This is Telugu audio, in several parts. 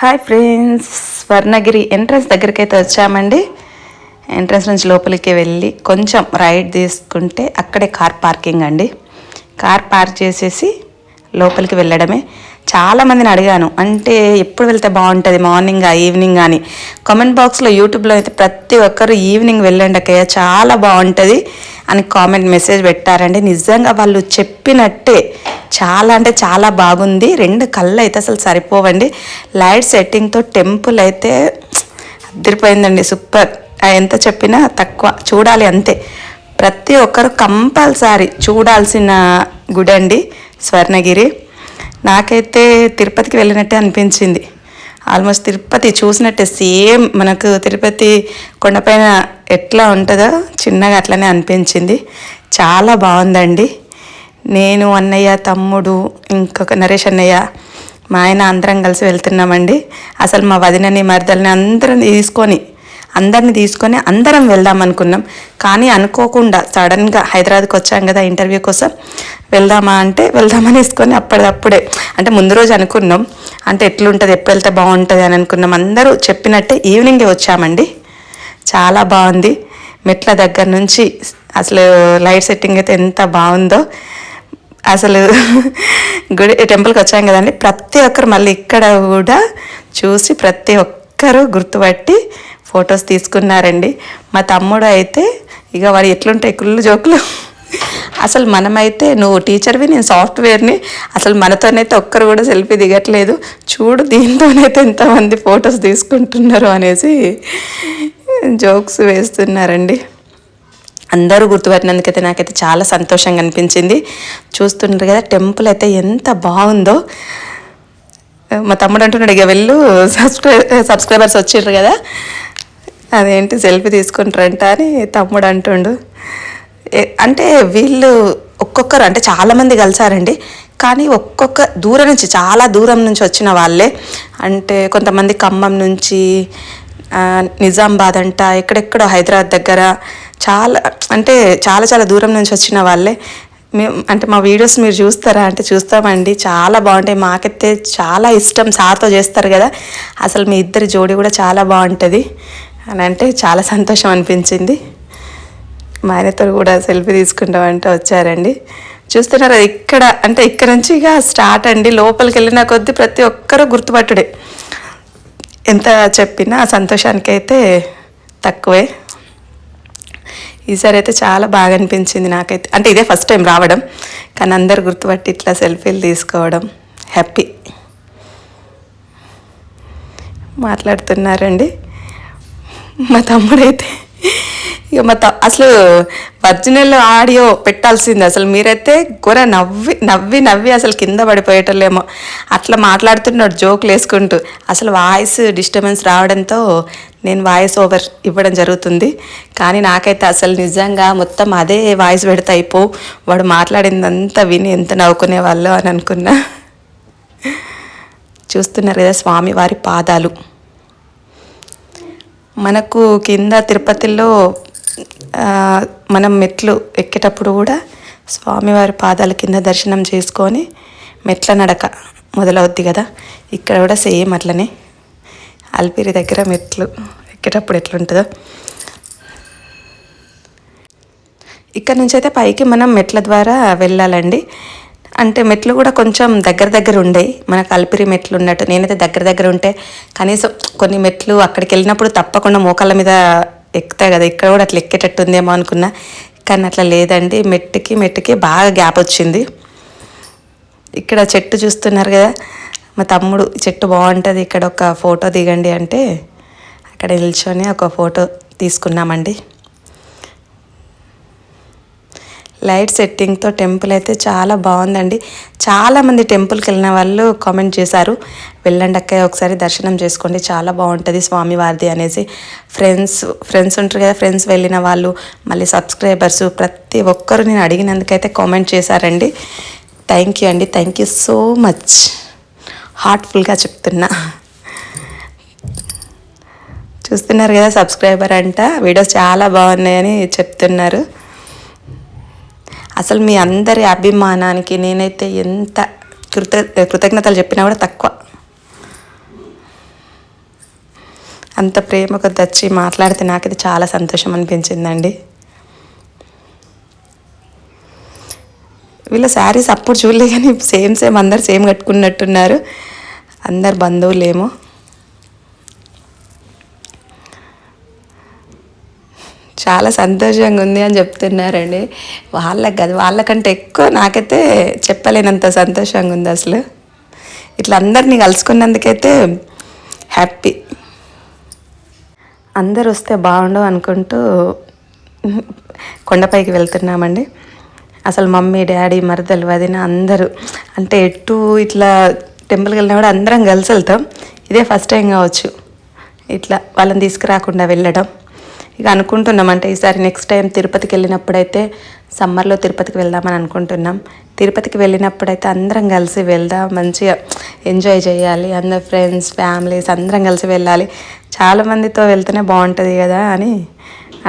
హాయ్ ఫ్రెండ్స్ స్వర్ణగిరి ఎంట్రన్స్ దగ్గరికి అయితే వచ్చామండి. ఎంట్రన్స్ నుంచి లోపలికి వెళ్ళి కొంచెం రైడ్ తీసుకుంటే అక్కడే కార్ పార్కింగ్ అండి. కార్ పార్క్ చేసేసి లోపలికి వెళ్ళడమే. చాలా మందిని అడిగాను. అంటే ఎప్పుడు వెళ్తే బాగుంటుంది? మార్నింగ్ ఈవినింగ్ కానీ కామెంట్ బాక్స్లో యూట్యూబ్లో అయితే ప్రతి ఒక్కరు ఈవినింగ్ వెళ్ళండి అక్కయ్య చాలా బాగుంటుంది అని కామెంట్ మెసేజ్ పెట్టారండి. నిజంగా వాళ్ళు చెప్పినట్టే చాలా అంటే చాలా బాగుంది. రెండు కళ్ళు అయితే అసలు సరిపోవండి. లైట్ సెట్టింగ్తో టెంపుల్ అయితే అద్దరిపోయిందండి. సూపర్. ఎంత చెప్పినా తక్కువ. చూడాలి అంతే. ప్రతి ఒక్కరు కంపల్సరీ చూడాల్సిన గుడి అండి స్వర్ణగిరి. నాకైతే తిరుపతికి వెళ్ళినట్టే అనిపించింది. ఆల్మోస్ట్ తిరుపతి చూసినట్టే సేమ్ మనకు తిరుపతి కొండపైన ఎట్లా ఉంటుందో చిన్నగా అట్లనే అనిపించింది. చాలా బాగుందండి. నేను అన్నయ్య తమ్ముడు ఇంకొక నరేష్ అన్నయ్య మా ఆయన అందరం కలిసి వెళ్తున్నామండి. అసలు మా వదినని మరదల్ని అందరం తీసుకొని అందరిని తీసుకొని అందరం వెళ్దాం అనుకున్నాం. కానీ అనుకోకుండా సడన్గా హైదరాబాద్కి వచ్చాం కదా ఇంటర్వ్యూ కోసం. వెళ్దామా అంటే వెళ్దామని వేసుకొని అప్పటిదప్పుడే అంటే ముందు రోజు అనుకున్నాం. అంటే ఎట్లుంటుంది ఎప్పుడు వెళ్తే బాగుంటుంది అని అనుకున్నాం. అందరూ చెప్పినట్టే ఈవినింగే వచ్చామండి. చాలా బాగుంది. మెట్ల దగ్గర నుంచి అసలు లైట్ సెట్టింగ్ అయితే ఎంత బాగుందో. అసలు గుడి టెంపుల్కి వచ్చాం కదండి. ప్రతి ఒక్కరు మళ్ళీ ఇక్కడ కూడా చూసి ప్రతి ఒక్కరు గుర్తుపట్టి ఫొటోస్ తీసుకున్నారండి. మా తమ్ముడు అయితే ఇక వాడు ఎట్లుంటాయి కుళ్ళు జోకులు. అసలు మనమైతే నువ్వు టీచర్వి నేను సాఫ్ట్వేర్ని అసలు మనతోనైతే ఒక్కరు కూడా సెల్ఫీ దిగట్లేదు. చూడు దీంతోనైతే ఎంతమంది ఫొటోస్ తీసుకుంటున్నారు అనేసి జోక్స్ వేస్తున్నారండి. అందరూ గుర్తుపట్టినందుకైతే నాకైతే చాలా సంతోషంగా అనిపించింది. చూస్తున్నారు కదా టెంపుల్ అయితే ఎంత బాగుందో. మా తమ్ముడు అంటున్నాడు ఇక వెళ్ళు సబ్స్క్రై సబ్స్క్రైబర్స్ వచ్చిర్రు కదా. అదేంటి సెల్ఫీ తీసుకుంటారంట అని తమ్ముడు అంటుండు. అంటే వీళ్ళు ఒక్కొక్కరు అంటే చాలామంది కలిసారండి. కానీ ఒక్కొక్క దూరం నుంచి చాలా దూరం నుంచి వచ్చిన వాళ్ళే. అంటే కొంతమంది ఖమ్మం నుంచి నిజామాబాద్ అంట ఎక్కడెక్కడో హైదరాబాద్ దగ్గర చాలా అంటే చాలా చాలా దూరం నుంచి వచ్చిన వాళ్ళే. మేము అంటే మా వీడియోస్ మీరు చూస్తారా? అంటే చూస్తామండి. చాలా బాగుంటాయి. మాకైతే చాలా ఇష్టం సార్తో చేస్తారు కదా. అసలు మీ ఇద్దరి జోడి కూడా చాలా బాగుంటుంది. అని అంటే చాలా సంతోషం అనిపించింది. మా ఆయనతో కూడా సెల్ఫీ తీసుకుంటామంటే వచ్చారండి. చూస్తున్నారు ఇక్కడ అంటే ఇక్కడ నుంచి ఇక స్టార్ట్ అండి. లోపలికి వెళ్ళిన కొద్దీ ప్రతి ఒక్కరూ గుర్తుపట్టుడే. ఎంత చెప్పినా సంతోషానికైతే సంతోషానికి అయితే తక్కువే. ఈసారి అయితే చాలా బాగా అనిపించింది నాకైతే. అంటే ఇదే ఫస్ట్ టైం రావడం. కానీ అందరు గుర్తుపట్టి ఇట్లా సెల్ఫీలు తీసుకోవడం. హ్యాపీ. మాట్లాడుతున్నారండి. మా తమ్ముడైతే. ఇక మా త అసలు ఒరిజినల్ ఆడియో పెట్టాల్సింది అసలు మీరైతే కూర నవ్వి నవ్వి నవ్వి అసలు కింద పడిపోయేటలేమో అట్లా మాట్లాడుతున్నాడు జోకులు వేసుకుంటూ. అసలు వాయిస్ డిస్టర్బెన్స్ రావడంతో నేను వాయిస్ ఓవర్ ఇవ్వడం జరుగుతుంది. కానీ నాకైతే అసలు నిజంగా మొత్తం అదే వాయిస్ పెడితే అయిపో వాడు మాట్లాడిందంతా విని ఎంత నవ్వుకునే వాళ్ళు అని అనుకున్నా. చూస్తున్నారు కదా స్వామివారి పాదాలు. మనకు కింద తిరుపతిలో మనం మెట్లు ఎక్కేటప్పుడు కూడా స్వామివారి పాదాల కింద దర్శనం చేసుకొని మెట్ల నడక మొదలవుద్ది కదా. ఇక్కడ కూడా సేమ్ అట్లనే. అల్పిరి దగ్గర మెట్లు ఎక్కేటప్పుడు ఎట్లుంటుందో. ఇక్కడ నుంచి అయితే పైకి మనం మెట్ల ద్వారా వెళ్ళాలండి. అంటే మెట్లు కూడా కొంచెం దగ్గర దగ్గర ఉండేవి మనకు అల్పిరి మెట్లు ఉన్నట్టు. నేనైతే దగ్గర దగ్గర ఉంటే కనీసం కొన్ని మెట్లు అక్కడికి వెళ్ళినప్పుడు తప్పకుండా మోకాళ్ళ మీద ఎక్కుతాయి కదా. ఇక్కడ కూడా అట్లా ఎక్కేటట్టు ఉందేమో అనుకున్నా. కానీ అట్లా లేదండి. మెట్టుకి మెట్టుకి బాగా గ్యాప్ వచ్చింది. ఇక్కడ చెట్టు చూస్తున్నారు కదా. మా తమ్ముడు చెట్టు బాగుంటుంది. ఇక్కడ ఒక ఫోటో దిగండి అంటే అక్కడ నిల్చొని ఒక ఫోటో తీసుకున్నామండి. లైట్ సెట్టింగ్తో టెంపుల్ అయితే చాలా బాగుందండి. చాలామంది టెంపుల్కి వెళ్ళిన వాళ్ళు కామెంట్ చేశారు. వెళ్ళండి అక్కయ్య ఒకసారి దర్శనం చేసుకోండి చాలా బాగుంటుంది స్వామివారిది అనేసి. ఫ్రెండ్స్ ఫ్రెండ్స్ ఉంటారు కదా ఫ్రెండ్స్ వెళ్ళిన వాళ్ళు మళ్ళీ సబ్స్క్రైబర్స్ ప్రతి ఒక్కరు నేను అడిగినందుకైతే కామెంట్ చేశారండి. థ్యాంక్ యూ అండి థ్యాంక్ యూ సో మచ్ హార్ట్ఫుల్గా చెప్తున్నా. చూస్తున్నారు కదా సబ్స్క్రైబర్ అంట. వీడియోస్ చాలా బాగున్నాయని చెప్తున్నారు. అసలు మీ అందరి అభిమానానికి నేనైతే ఎంత కృత కృతజ్ఞతలు చెప్పినా కూడా తక్కువ. అంత ప్రేమ కొద్ది వచ్చి మాట్లాడితే నాకు ఇది చాలా సంతోషం అనిపించిందండి. వీళ్ళ శారీస్ అప్పుడు చూడలే కానీ సేమ్ సేమ్ అందరు సేమ్ కట్టుకున్నట్టున్నారు. అందరు బంధువులేమో. చాలా సంతోషంగా ఉంది అని చెప్తున్నారండి. వాళ్ళకి అది వాళ్ళకంటే ఎక్కువ నాకైతే చెప్పలేనంత సంతోషంగా ఉంది అసలు. ఇట్లా అందరినీ కలుసుకున్నందుకైతే హ్యాపీ. అందరు వస్తే బాగుండు అనుకుంటూ కొండపైకి వెళ్తున్నామండి. అసలు మమ్మీ డాడీ మరదలు వదిన అందరూ అంటే ఎటు ఇట్లా టెంపుల్కి వెళ్ళినా కూడా అందరం కలిసి వెళ్తాం. ఇదే ఫస్ట్ టైం కావచ్చు. ఇట్లా వాళ్ళని తీసుకురాకుండా వెళ్ళడం. ఇక అనుకుంటున్నాం అంటే ఈసారి నెక్స్ట్ టైం తిరుపతికి వెళ్ళినప్పుడైతే సమ్మర్లో తిరుపతికి వెళ్దామని అనుకుంటున్నాం. తిరుపతికి వెళ్ళినప్పుడైతే అందరం కలిసి వెళ్దాం మంచిగా ఎంజాయ్ చేయాలి అందరు ఫ్రెండ్స్ ఫ్యామిలీస్ అందరం కలిసి వెళ్ళాలి. చాలామందితో వెళ్తేనే బాగుంటుంది కదా అని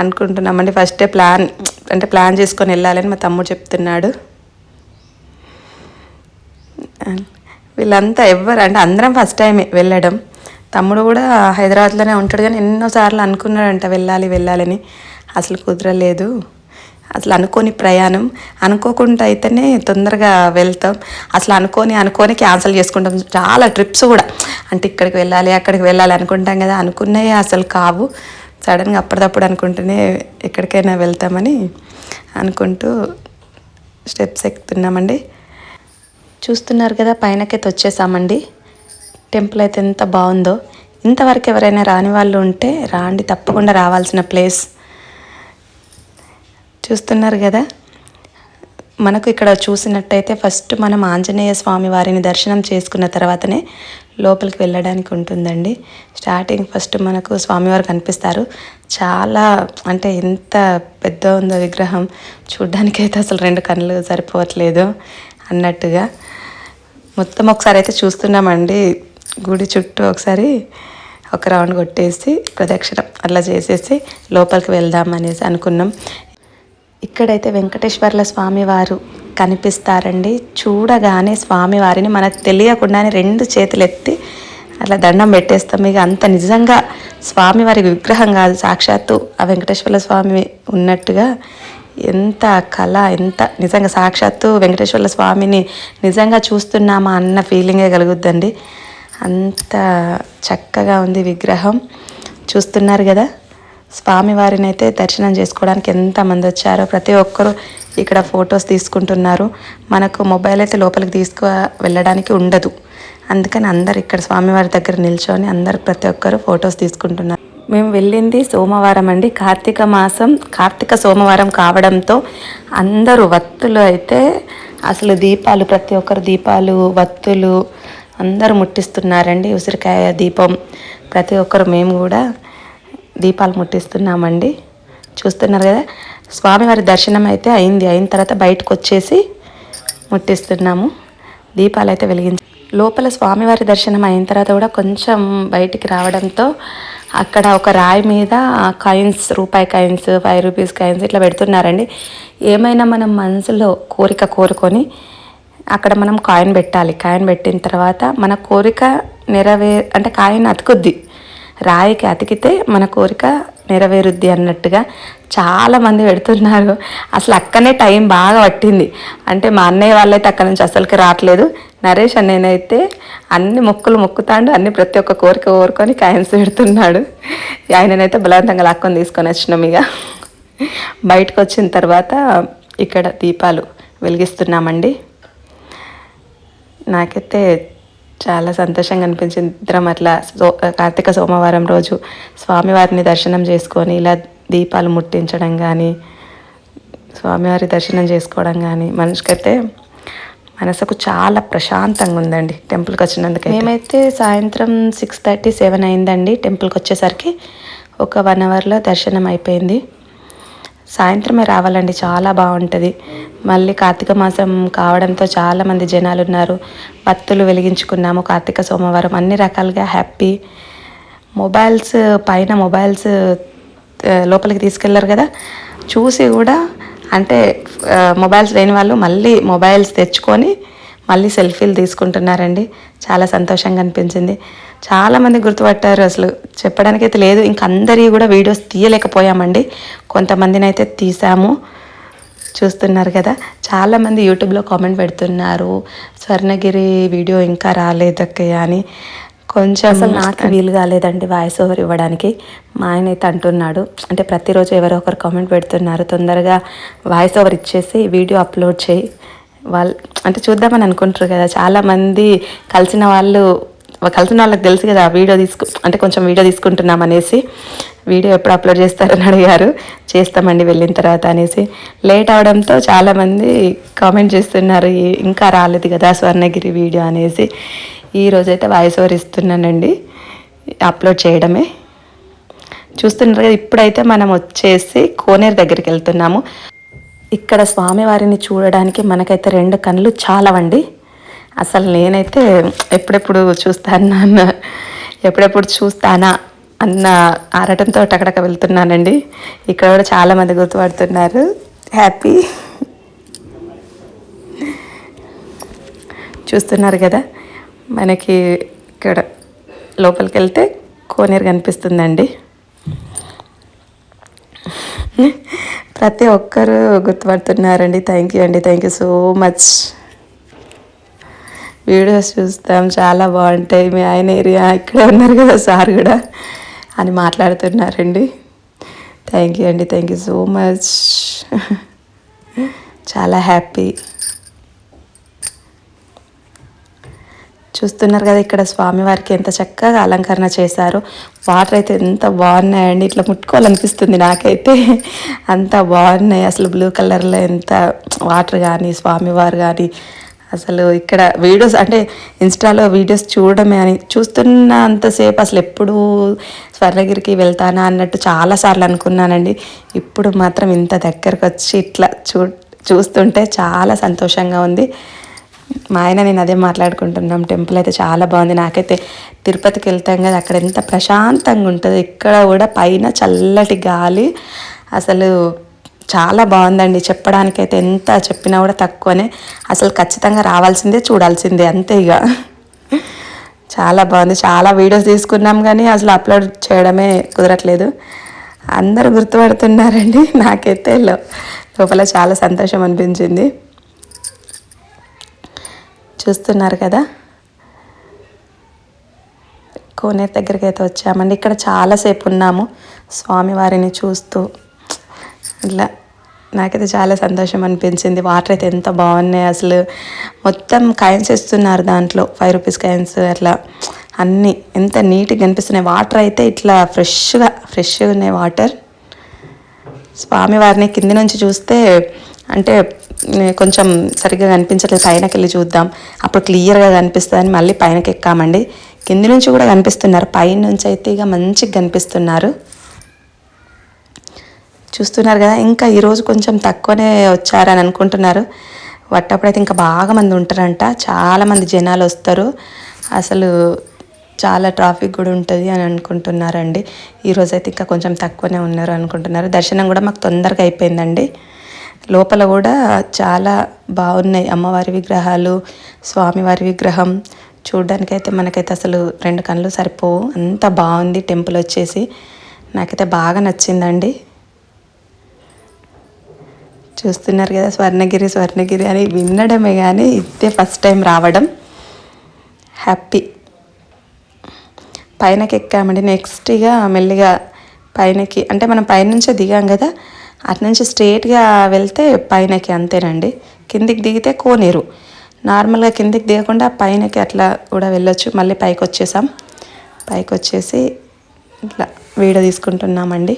అనుకుంటున్నామండి ఫస్టే ప్లాన్ అంటే ప్లాన్ చేసుకొని వెళ్ళాలని మా తమ్ముడు చెప్తున్నాడు. వీళ్ళంతా ఎవ్వరు అంటే అందరం ఫస్ట్ టైమే వెళ్ళడం. తమ్ముడు కూడా హైదరాబాద్లోనే ఉంటాడు కానీ ఎన్నోసార్లు అనుకున్నాడంట వెళ్ళాలి వెళ్ళాలని. అసలు కుదరలేదు. అసలు అనుకోని ప్రయాణం. అనుకోకుండా అయితేనే తొందరగా వెళ్తాం. అసలు అనుకోని అనుకోని క్యాన్సిల్ చేసుకుంటాం. చాలా ట్రిప్స్ కూడా. అంటే ఇక్కడికి వెళ్ళాలి అక్కడికి వెళ్ళాలి అనుకుంటాం కదా. అనుకున్నాయే అసలు కావు. సడన్గా అప్పటిదప్పుడు అనుకుంటూనే ఎక్కడికైనా వెళ్తామని అనుకుంటూ స్టెప్స్ ఎక్కుతున్నామండి. చూస్తున్నారు కదా పైనకైతే వచ్చేసామండి. టెంపుల్ అయితే ఎంత బాగుందో. ఇంతవరకు ఎవరైనా రాని వాళ్ళు ఉంటే రాండి తప్పకుండా రావాల్సిన ప్లేస్ చూస్తున్నారు కదా. మనకు ఇక్కడ చూసినట్టయితే ఫస్ట్ మనం ఆంజనేయ స్వామి వారిని దర్శనం చేసుకున్న తర్వాతనే లోపలికి వెళ్ళడానికి ఉంటుందండి. స్టార్టింగ్ ఫస్ట్ మనకు స్వామివారు కనిపిస్తారు. చాలా అంటే ఎంత పెద్ద ఉందో విగ్రహం. చూడ్డానికైతే అసలు రెండు కళ్ళు సరిపోవట్లేదు అన్నట్టుగా. మొత్తం ఒకసారి అయితే చూస్తున్నామండి. గుడి చుట్టూ ఒకసారి ఒక రౌండ్ కొట్టేసి ప్రదక్షిణం అలా చేసేసి లోపలికి వెళ్దాం అనేసి అనుకున్నాం. ఇక్కడైతే వెంకటేశ్వర్ల స్వామివారు కనిపిస్తారండి. చూడగానే స్వామివారిని మనకు తెలియకుండానే రెండు చేతులు ఎత్తి అట్లా దండం పెట్టేస్తాం. ఇక అంత నిజంగా స్వామివారి విగ్రహం కాదు. సాక్షాత్తు ఆ వెంకటేశ్వర స్వామి ఉన్నట్టుగా ఎంత కళ ఎంత నిజంగా సాక్షాత్తు వెంకటేశ్వర స్వామిని నిజంగా చూస్తున్నామా అన్న ఫీలింగే కలుగుద్దండి. అంత చక్కగా ఉంది విగ్రహం. చూస్తున్నారు కదా? స్వామివారిని అయితే దర్శనం చేసుకోవడానికి ఎంతమంది వచ్చారో ప్రతి ఒక్కరూ ఇక్కడ ఫొటోస్ తీసుకుంటున్నారు. మనకు మొబైల్ అయితే లోపలికి తీసుకు వెళ్ళడానికి ఉండదు. అందుకని అందరు ఇక్కడ స్వామివారి దగ్గర నిల్చొని అందరు ప్రతి ఒక్కరు ఫొటోస్ తీసుకుంటున్నారు. మేము వెళ్ళింది సోమవారం అండి. కార్తీక మాసం కార్తీక సోమవారం కావడంతో అందరూ వత్తులు అయితే అసలు దీపాలు ప్రతి ఒక్కరు దీపాలు వత్తులు అందరూ ముట్టిస్తున్నారండి ఉసిరికాయ దీపం. ప్రతి ఒక్కరు మేము కూడా దీపాలు ముట్టిస్తున్నామండి. చూస్తున్నారు కదా స్వామివారి దర్శనం అయితే అయింది. అయిన తర్వాత బయటకు వచ్చేసి ముట్టిస్తున్నాము. దీపాలు అయితే వెలిగించి లోపల స్వామివారి దర్శనం అయిన తర్వాత కూడా కొంచెం బయటికి రావడంతో అక్కడ ఒక రాయి మీద కాయిన్స్ రూపాయి కాయిన్స్ ఫైవ్ రూపీస్ కాయిన్స్ ఇట్లా పెడుతున్నారండి. ఏమైనా మనం మనసులో కోరిక కోరుకొని అక్కడ మనం కాయిన్ పెట్టాలి. కాయిన్ పెట్టిన తర్వాత మన కోరిక నెరవే అంటే కాయిన్ అతుకుద్ది. రాయికి అతికితే మన కోరిక నెరవేరుద్ది అన్నట్టుగా చాలామంది పెడుతున్నారు. అసలు అక్కనే టైం బాగా పట్టింది. అంటే మా అన్నయ్య వాళ్ళైతే అక్కడ నుంచి అసలుకి రావట్లేదు. నరేష్ అన్నయ్యనైతే అన్ని మొక్కులు మొక్కుతాడు. అన్ని ప్రతి ఒక్క కోరిక కోరుకొని కాయన్స్ పెడుతున్నాడు. ఆయననైతే బలవంతంగా లాక్కొని తీసుకొని వచ్చినాం ఇక. బయటకు వచ్చిన తర్వాత ఇక్కడ దీపాలు వెలిగిస్తున్నామండి. నాకైతే చాలా సంతోషంగా అనిపించింది. ఇద్దరం అట్లా సో కార్తీక సోమవారం రోజు స్వామివారిని దర్శనం చేసుకొని ఇలా దీపాలు ముట్టించడం కానీ స్వామివారి దర్శనం చేసుకోవడం కానీ మనిషికైతే మనసుకు చాలా ప్రశాంతంగా ఉందండి టెంపుల్కి వచ్చినందుకు మేమైతే సాయంత్రం సిక్స్ థర్టీ సెవెన్ అయిందండి టెంపుల్కి వచ్చేసరికి ఒక వన్ అవర్లో దర్శనం అయిపోయింది. సాయంత్రమే రావాలండి చాలా బాగుంటుంది. మళ్ళీ కార్తీక మాసం కావడంతో చాలామంది జనాలు ఉన్నారు బత్తులు వెలిగించుకున్నాము కార్తీక సోమవారం అన్ని రకాలుగా హ్యాపీ. మొబైల్స్ పైన మొబైల్స్ లోపలికి తీసుకెళ్ళారు కదా. చూసి కూడా అంటే మొబైల్స్ లేని వాళ్ళు మళ్ళీ మొబైల్స్ తెచ్చుకొని మళ్ళీ సెల్ఫీలు తీసుకుంటున్నారండి. చాలా సంతోషంగా అనిపించింది. చాలామంది గుర్తుపట్టారు అసలు. చెప్పడానికి అయితే లేదు. ఇంక అందరి కూడా వీడియోస్ తీయలేకపోయామండి. కొంతమందిని అయితే తీసాము. చూస్తున్నారు కదా. చాలామంది యూట్యూబ్లో కామెంట్ పెడుతున్నారు. స్వర్ణగిరి వీడియో ఇంకా రాలేదక్కయ్య అని. కొంచెం అసలు నాకు వీలు కాలేదండి వాయిస్ ఓవర్ ఇవ్వడానికి. మా ఆయన అయితే అంటున్నాడు. అంటే ప్రతిరోజు ఎవరో ఒకరు కామెంట్ పెడుతున్నారు. తొందరగా వాయిస్ ఓవర్ ఇచ్చేసి వీడియో అప్లోడ్ చేయి. వాళ్ళు అంటే చూద్దామని అనుకుంటారు కదా చాలామంది కలిసిన వాళ్ళు కలిసిన వాళ్ళకి తెలుసు కదా వీడియో తీసుకు అంటే కొంచెం వీడియో తీసుకుంటున్నాం అనేసి వీడియో ఎప్పుడు అప్లోడ్ చేస్తారని అడిగారు. చేస్తామండి వెళ్ళిన తర్వాత అనేసి. లేట్ అవడంతో చాలామంది కామెంట్ చేస్తున్నారు ఇంకా రాలేదు కదా స్వర్ణగిరి వీడియో అనేసి. ఈరోజైతే వాయిస్ ఓవర్ ఇస్తున్నానండి అప్లోడ్ చేయడమే. చూస్తున్నారు కదా ఇప్పుడైతే మనం వచ్చేసి కోనేరు దగ్గరికి వెళ్తున్నాము. ఇక్కడ స్వామివారిని చూడడానికి మనకైతే రెండు కళ్ళు చాలవండి. అసలు నేనైతే ఎప్పుడెప్పుడు చూస్తాను అన్న ఎప్పుడెప్పుడు చూస్తానా అన్న ఆరటంతో అక్కడక వెళ్తున్నానండి. ఇక్కడ కూడా చాలామంది గుర్తుపడుతున్నారు. హ్యాపీ. చూస్తున్నారు కదా మనకి ఇక్కడ లోపలికి వెళ్తే కోనేరు కనిపిస్తుందండి. ప్రతి ఒక్కరు గుర్తుపడుతున్నారండి. థ్యాంక్ యూ అండి. Thank you so much videos చూస్తాం. చాలా బాగుంటాయి. మీ ఆయన ఏరియా ఇక్కడే ఉన్నారు కదా సార్ కూడా అని మాట్లాడుతున్నారండి. థ్యాంక్ యూ అండి. థ్యాంక్ యూ సో మచ్ చాలా హ్యాపీ. చూస్తున్నారు కదా ఇక్కడ స్వామివారికి ఎంత చక్కగా అలంకరణ చేశారు. వాటర్ అయితే ఎంత బాగున్నాయండి. ఇట్లా ముట్టుకోవాలనిపిస్తుంది నాకైతే. అంత బాగున్నాయి. అసలు బ్లూ కలర్లో ఎంత వాటర్ కానీ స్వామివారు కానీ అసలు ఇక్కడ వీడియోస్ అంటే ఇన్స్టాలో వీడియోస్ చూడడమే అని చూస్తున్న అంతసేపు అసలు ఎప్పుడు స్వర్ణగిరికి వెళ్తానా అన్నట్టు చాలాసార్లు అనుకున్నానండి. ఇప్పుడు మాత్రం ఇంత దగ్గరకు వచ్చి ఇట్లా చూ చూస్తుంటే చాలా సంతోషంగా ఉంది. మా ఆయన నేను అదే మాట్లాడుకుంటున్నాం. టెంపుల్ అయితే చాలా బాగుంది. నాకైతే తిరుపతికి వెళ్తాం కదా అక్కడ ఎంత ప్రశాంతంగా ఉంటుంది. ఇక్కడ కూడా పైన చల్లటి గాలి. అసలు చాలా బాగుందండి. చెప్పడానికైతే ఎంత చెప్పినా కూడా తక్కువనే. అసలు ఖచ్చితంగా రావాల్సిందే చూడాల్సిందే. అంతే ఇక. చాలా బాగుంది. చాలా వీడియోస్ తీసుకున్నాం కానీ అసలు అప్లోడ్ చేయడమే కుదరట్లేదు. అందరూ గుర్తుపడుతున్నారండి. నాకైతే లో- లోపల చాలా సంతోషం అనిపించింది. చూస్తున్నారు కదా. కోనేరు దగ్గరికి అయితే వచ్చామండి. ఇక్కడ చాలాసేపు ఉన్నాము. స్వామివారిని చూస్తూ ఇట్లా నాకైతే చాలా సంతోషం అనిపించింది. వాటర్ అయితే ఎంత బాగున్నాయి అసలు. మొత్తం కాయిన్స్ ఇస్తున్నారు దాంట్లో. ఫైవ్ రూపీస్ కాయిన్స్ అట్లా. అన్నీ ఎంత నీట్గా కనిపిస్తున్నాయి. వాటర్ అయితే ఇట్లా ఫ్రెష్గా ఫ్రెష్గా ఉన్నాయి వాటర్. స్వామివారిని కింది నుంచి చూస్తే అంటే కొంచెం సరిగ్గా కనిపించట్లేదు. పైనకి వెళ్ళి చూద్దాం. అప్పుడు క్లియర్గా కనిపిస్తుందని మళ్ళీ పైనకి ఎక్కామండి కింది నుంచి కూడా కనిపిస్తున్నారు. పైన నుంచి అయితే ఇక మంచిగా కనిపిస్తున్నారు. చూస్తున్నారు కదా ఇంకా ఈరోజు కొంచెం తక్కువనే వచ్చారని అనుకుంటున్నారు. వట్టప్పుడైతే ఇంకా బాగా మంది ఉంటారంట. చాలామంది జనాలు వస్తారు. అసలు చాలా ట్రాఫిక్ కూడా ఉంటుంది అని అనుకుంటున్నారండి. ఈరోజు అయితే ఇంకా కొంచెం తక్కువనే ఉన్నారు అనుకుంటున్నారు. దర్శనం కూడా మాకు తొందరగా అయిపోయిందండి. లోపల కూడా చాలా బాగున్నాయి అమ్మవారి విగ్రహాలు స్వామివారి విగ్రహం. చూడ్డానికైతే మనకైతే అసలు రెండు కళ్ళు సరిపోవు. అంత బాగుంది టెంపుల్ వచ్చేసి. నాకైతే బాగా నచ్చిందండి. చూస్తున్నారు కదా స్వర్ణగిరి స్వర్ణగిరి అని వినడమే కానీ ఇదే ఫస్ట్ టైం రావడం. హ్యాపీ పైనకి ఎక్కామండి. నెక్స్ట్ ఇక మెల్లిగా పైనకి అంటే మనం పైనుంచే దిగాం కదా. అటు నుంచి స్ట్రేట్గా వెళ్తే పైనకి అంతేనండి. కిందికి దిగితే కోనేరు. నార్మల్గా కిందికి దిగకుండా పైనకి అట్లా కూడా వెళ్ళొచ్చు. మళ్ళీ పైకి వచ్చేసాం. పైకి వచ్చేసి ఇట్లా వీడియో తీసుకుంటున్నామండి.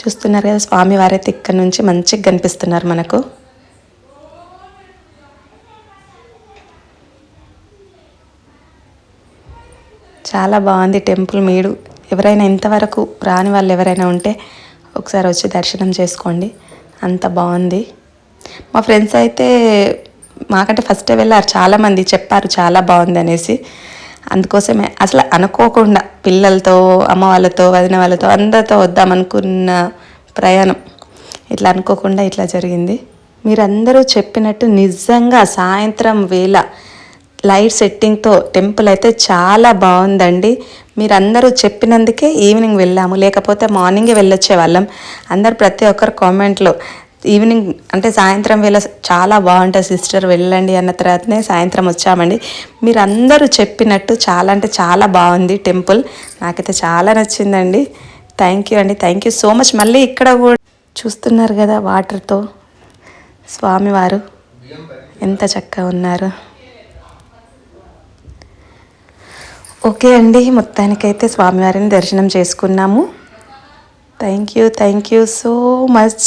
చూస్తున్నారు కదా స్వామి వారైతే ఇక్కడ నుంచి మంచిగా కనిపిస్తున్నారు మనకు. చాలా బాగుంది టెంపుల్ మీడు. ఎవరైనా ఇంతవరకు రాని వాళ్ళు ఎవరైనా ఉంటే ఒకసారి వచ్చి దర్శనం చేసుకోండి. అంత బాగుంది. మా ఫ్రెండ్స్ అయితే మాకంటే ఫస్టే వెళ్ళారు. చాలామంది చెప్పారు చాలా బాగుంది అనేసి. అందుకోసమే అసలు అనుకోకుండా పిల్లలతో అమ్మ వాళ్ళతో వదిన వాళ్ళతో అందరితో వద్దామనుకున్న ప్రయాణం. ఇట్లా అనుకోకుండా ఇట్లా జరిగింది. మీరందరూ చెప్పినట్టు నిజంగా సాయంత్రం వేళ లైట్ సెట్టింగ్తో టెంపుల్ అయితే చాలా బాగుందండి మీరందరూ చెప్పినందుకే ఈవినింగ్ వెళ్ళాము. లేకపోతే మార్నింగే వెళ్ళొచ్చే వాళ్ళం. అందరు ప్రతి ఒక్కరు కామెంట్లో ఈవినింగ్ అంటే సాయంత్రం వేళ చాలా బాగుంటుంది సిస్టర్ వెళ్ళండి అన్న తర్వాతనే సాయంత్రం వచ్చామండి. మీరు అందరూ చెప్పినట్టు చాలా అంటే చాలా బాగుంది టెంపుల్. నాకైతే చాలా నచ్చిందండి. థ్యాంక్ యూ అండి. Thank you so much. మళ్ళీ ఇక్కడ కూడా చూస్తున్నారు కదా వాటర్తో. స్వామివారు ఎంత చక్కగా ఉన్నారు. ఓకే అండి మొత్తానికైతే స్వామివారిని దర్శనం చేసుకున్నాము. Thank you thank you so much